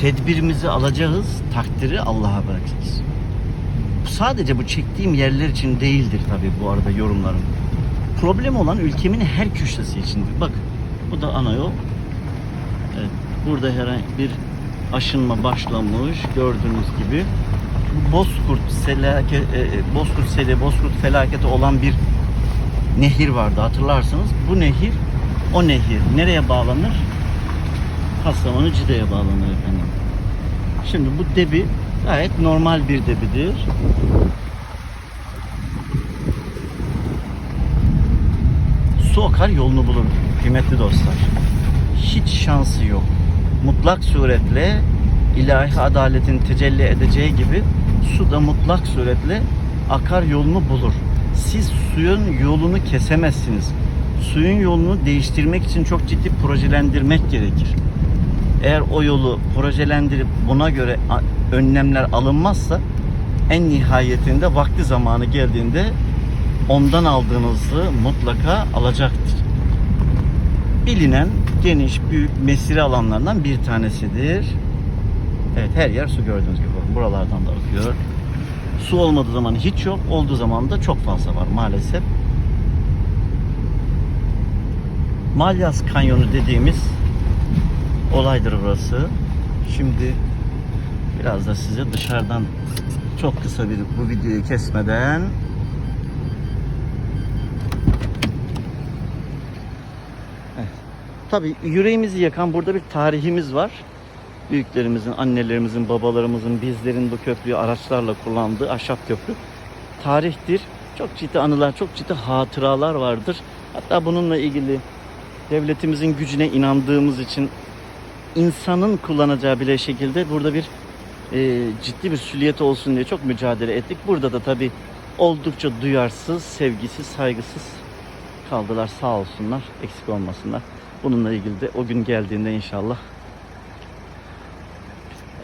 tedbirimizi alacağız, takdiri Allah'a bırakacağız. Sadece bu çektiğim yerler için değildir tabii bu arada yorumlarım. Problem olan ülkemin her köşesi içindir. Bak bu da ana yol. Evet, burada herhangi bir aşınma başlamış gördüğünüz gibi. Bozkurt felaket, e, e, Bozkurt seli, Bozkurt felaketi olan bir nehir vardı hatırlarsınız. Bu nehir, o nehir nereye bağlanır? Kastamonu Cide'ye bağlanır efendim. Şimdi bu debi gayet normal bir debidir. Su akar yolunu bulur kıymetli dostlar. Hiç şansı yok. Mutlak suretle ilahi adaletin tecelli edeceği gibi su da mutlak suretle akar yolunu bulur. Siz suyun yolunu kesemezsiniz. Suyun yolunu değiştirmek için çok ciddi projelendirmek gerekir. Eğer o yolu projelendirip buna göre önlemler alınmazsa en nihayetinde vakti zamanı geldiğinde ondan aldığınızı mutlaka alacaktır. Bilinen geniş büyük mesire alanlarından bir tanesidir. Evet her yer su gördüğünüz gibi. Buralardan da akıyor. Su olmadığı zaman hiç yok, olduğu zaman da çok fazla var maalesef. Malyas Kanyonu dediğimiz olaydır burası. Şimdi biraz da size dışarıdan çok kısa bir bu videoyu kesmeden Evet. Tabii yüreğimizi yakan burada bir tarihimiz var. Büyüklerimizin, annelerimizin, babalarımızın, bizlerin bu köprüyü araçlarla kullandığı ahşap köprü. Tarihtir. Çok ciddi anılar, çok ciddi hatıralar vardır. Hatta bununla ilgili devletimizin gücüne inandığımız için insanın kullanacağı bile şekilde burada bir e, ciddi bir süliyet olsun diye çok mücadele ettik. Burada da tabii oldukça duyarsız, sevgisiz, saygısız kaldılar sağ olsunlar, eksik olmasınlar. Bununla ilgili de o gün geldiğinde inşallah.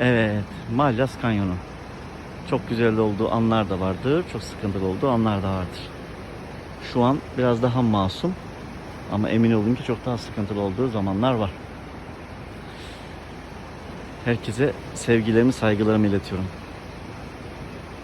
Evet, Malyas Kanyonu. Çok güzel olduğu anlar da vardır, çok sıkıntılı olduğu anlar da vardır. Şu an biraz daha masum ama emin olun ki çok daha sıkıntılı olduğu zamanlar var. Herkese sevgilerimi, saygılarımı iletiyorum.